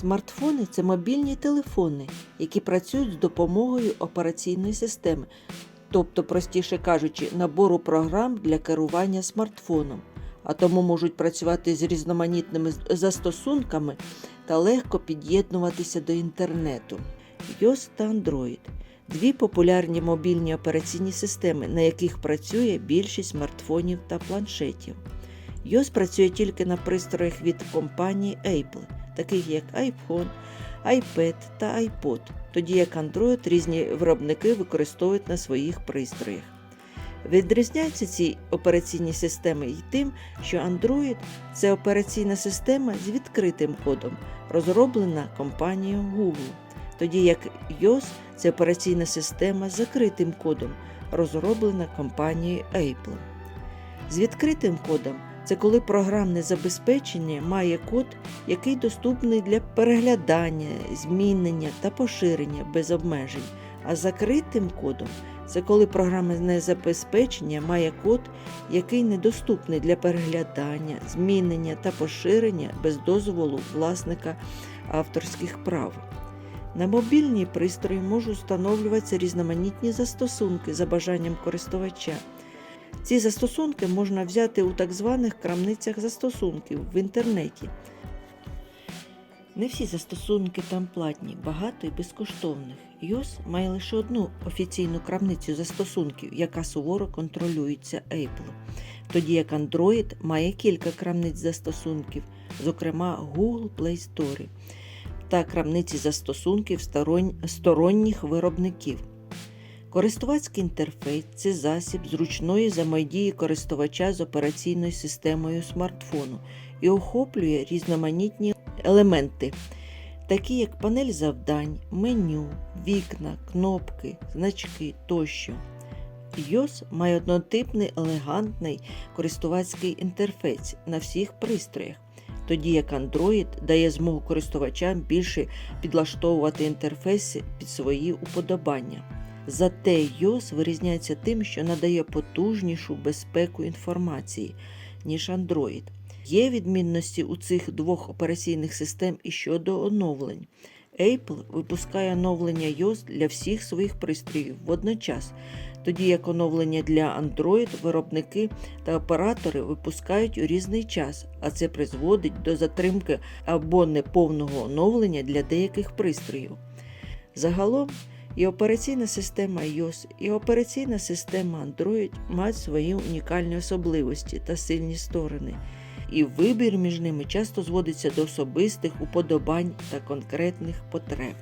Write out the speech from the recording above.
Смартфони це мобільні телефони, які працюють з допомогою операційної системи, тобто, простіше кажучи, набору програм для керування смартфоном, а тому можуть працювати з різноманітними застосунками та легко під'єднуватися до інтернету. iOS та Android дві популярні мобільні операційні системи, на яких працює більшість смартфонів та планшетів. iOS працює тільки на пристроях від компанії Apple, таких як iPhone, iPad та iPod, тоді як Android різні виробники використовують на своїх пристроях. Відрізняються ці операційні системи й тим, що Android це операційна система з відкритим кодом, розроблена компанією Google, тоді як iOS це операційна система з закритим кодом, розроблена компанією Apple. З відкритим кодом це коли програмне забезпечення має код, який доступний для переглядання, змінення та поширення без обмежень, а закритим кодом це коли програмне забезпечення має код, який недоступний для переглядання, змінення та поширення без дозволу власника авторських прав. На мобільні пристрої можуть встановлюватися різноманітні застосунки за бажанням користувача. Ці застосунки можна взяти у так званих крамницях застосунків в інтернеті. Не всі застосунки там платні, багато і безкоштовних. iOS має лише одну офіційну крамницю застосунків, яка суворо контролюється Apple, тоді як Android має кілька крамниць застосунків, зокрема Google Play Store та крамниці застосунків сторонніх виробників. Користувацький інтерфейс це засіб зручної взаємодії користувача з операційною системою смартфону і охоплює різноманітні елементи, такі як панель завдань, меню, вікна, кнопки, значки тощо. iOS має однотипний елегантний користувацький інтерфейс на всіх пристроях, тоді як Android дає змогу користувачам більше підлаштовувати інтерфейси під свої уподобання. Зате iOS вирізняється тим, що надає потужнішу безпеку інформації, ніж Android. Є відмінності у цих двох операційних систем і щодо оновлень. Apple випускає оновлення iOS для всіх своїх пристроїв водночас, тоді як оновлення для Android виробники та оператори випускають у різний час, а це призводить до затримки або неповного оновлення для деяких пристроїв. Загалом і операційна система iOS, і операційна система Android мають свої унікальні особливості та сильні сторони, і вибір між ними часто зводиться до особистих уподобань та конкретних потреб.